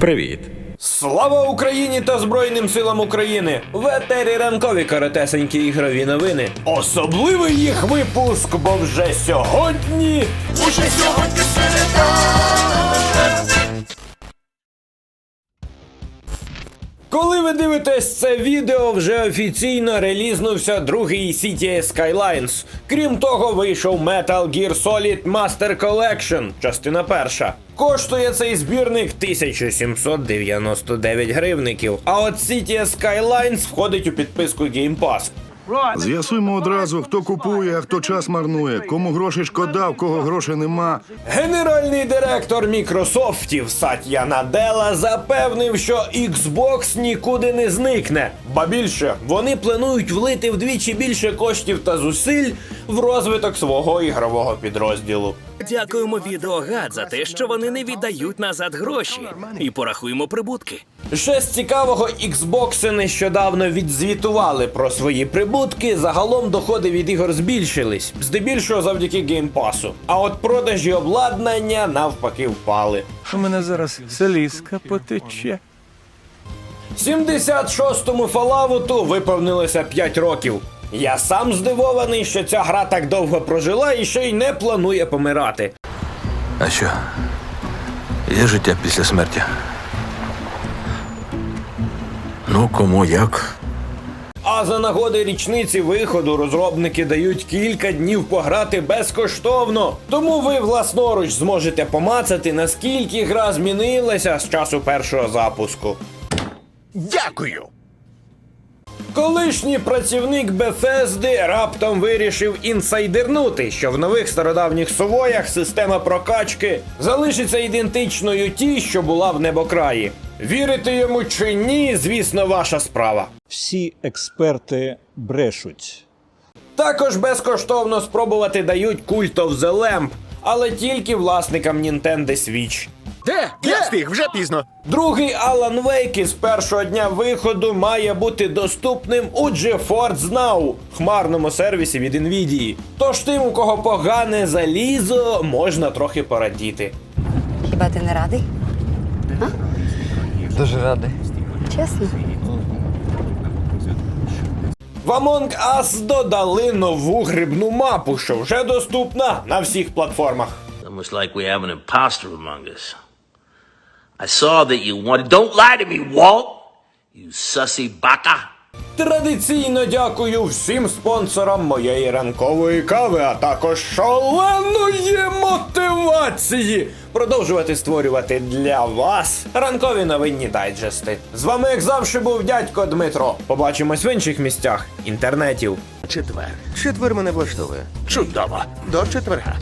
Привіт. Слава Україні та Збройним силам України! В етері ранкові коротесенькі ігрові новини. Особливий їх випуск, бо вже сьогодні. Уже сьогодні Коли ви дивитесь це відео, вже офіційно релізнувся другий CTA Skylines. Крім того, вийшов Metal Gear Solid Master Collection, частина перша. Коштує цей збірник 1799 гривників. А от CTA Skylines входить у підписку Game Pass. З'ясуймо одразу, хто купує, а хто час марнує, кому грошей шкода, в кого грошей нема. Генеральний директор Мікрософтів Сатья Наделла запевнив, що Xbox нікуди не зникне. Ба більше вони планують влити вдвічі більше коштів та зусиль в розвиток свого ігрового підрозділу. Дякуємо відеогад за те, що вони не віддають назад гроші. І порахуємо прибутки. Ще з цікавого, Xbox нещодавно відзвітували про свої прибутки. Загалом доходи від ігор збільшились, здебільшого завдяки геймпасу. А от продажі обладнання навпаки впали. У мене зараз селізка потече. 76-му Фалауту виповнилося 5 років. Я сам здивований, що ця гра так довго прожила і ще й не планує помирати. А що? Є життя після смерті? Ну, кому як? А за нагоди річниці виходу розробники дають кілька днів пограти безкоштовно. Тому ви власноруч зможете помацати, наскільки гра змінилася з часу першого запуску. Дякую. Колишній працівник Bethesda раптом вирішив інсайдернути, що в нових стародавніх совоях система прокачки залишиться ідентичною тій, що була в небокраї. Вірити йому чи ні, звісно, ваша справа. всі експерти брешуть. Також безкоштовно спробувати дають Cult of the Lamp, але тільки власникам Nintendo Switch. Де? Я встиг, вже пізно. Другий Alan Wake із першого дня виходу має бути доступним у GeForce Now, хмарному сервісі від Nvidia. Тож тим, у кого погане залізо, можна трохи порадіти. Хіба ти не радий? Дуже радий. Чесно? В Among Us додали нову грибну мапу, що вже доступна на всіх платформах. Almost like we have an imposter among us. I saw that you wanted. Don't lie to me, Walt! You sussy baka! Традиційно дякую всім спонсорам моєї ранкової кави, а також шаленої мотивації продовжувати створювати для вас ранкові новинні дайджести. З вами, як завжди, був дядько Дмитро. Побачимось в інших місцях інтернетів. Четвер. Четвер мене влаштовує. Чудово. До четверга.